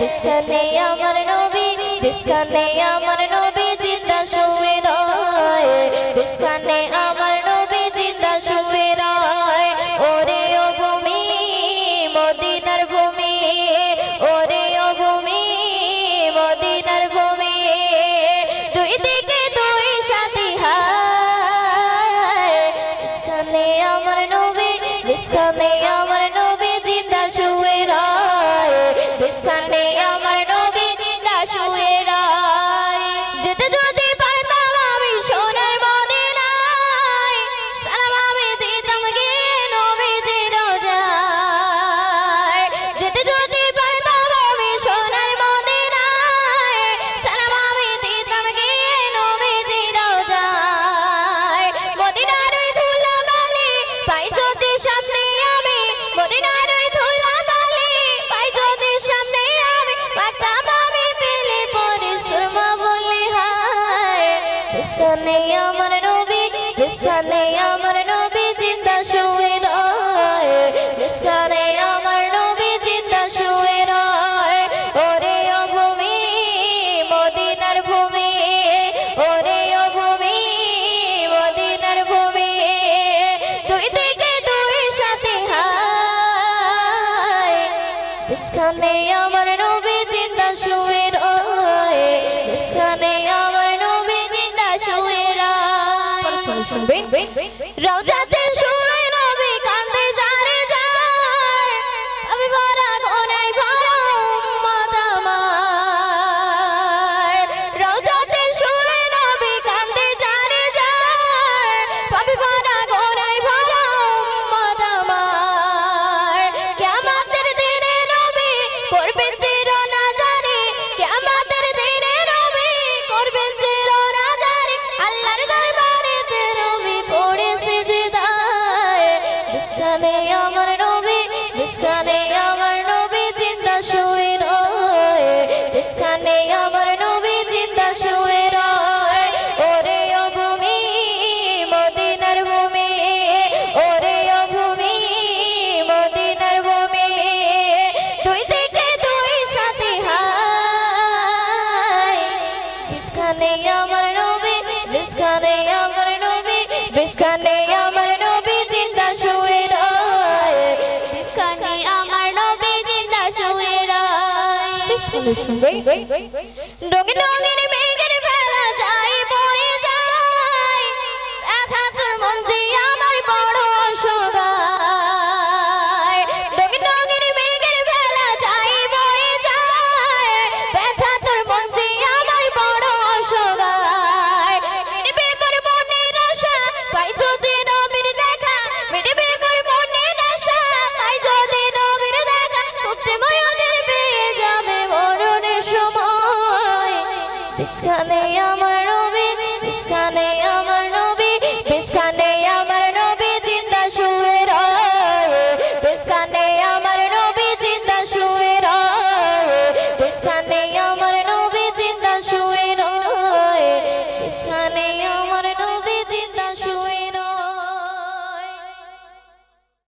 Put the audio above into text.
বিস্কানে আমার নবী, বিস্কানে আমার নবী জিন্দা শুয়ে রয়। বিস্কানে আমার নবী জিন্দা শুয়ে রয়। ওরে ও ভূমি, মদিনার ভূমি, ওরে ও ভূমি, মদিনার ভূমি। দুই দিকে দুই সাথী হায়। আমার নবী, বিস্কানে বিস্তানে আমার নবী বিস্তানে আমার নবী জিন্দা শুয়ে রয়। বিস্তানে আমার নবী জিন্দা শুয়ে রয়। ওরে অভূমি মদিনার ভূমি, ওরে অভূমি মদিনার ভূমি, দুই থেকে দুই সাথে হায়। বিস্তানে আমার নবী জিন্দা শুয়ে হবে রাজাতে সুর আমার নবী মিসকানে সুন্দর বিস্কানে আমার নবী বিস্কানে আমার নবী বিস্কানে আমার নবী জিন্দা শুয়ে রয়ে বিস্কানে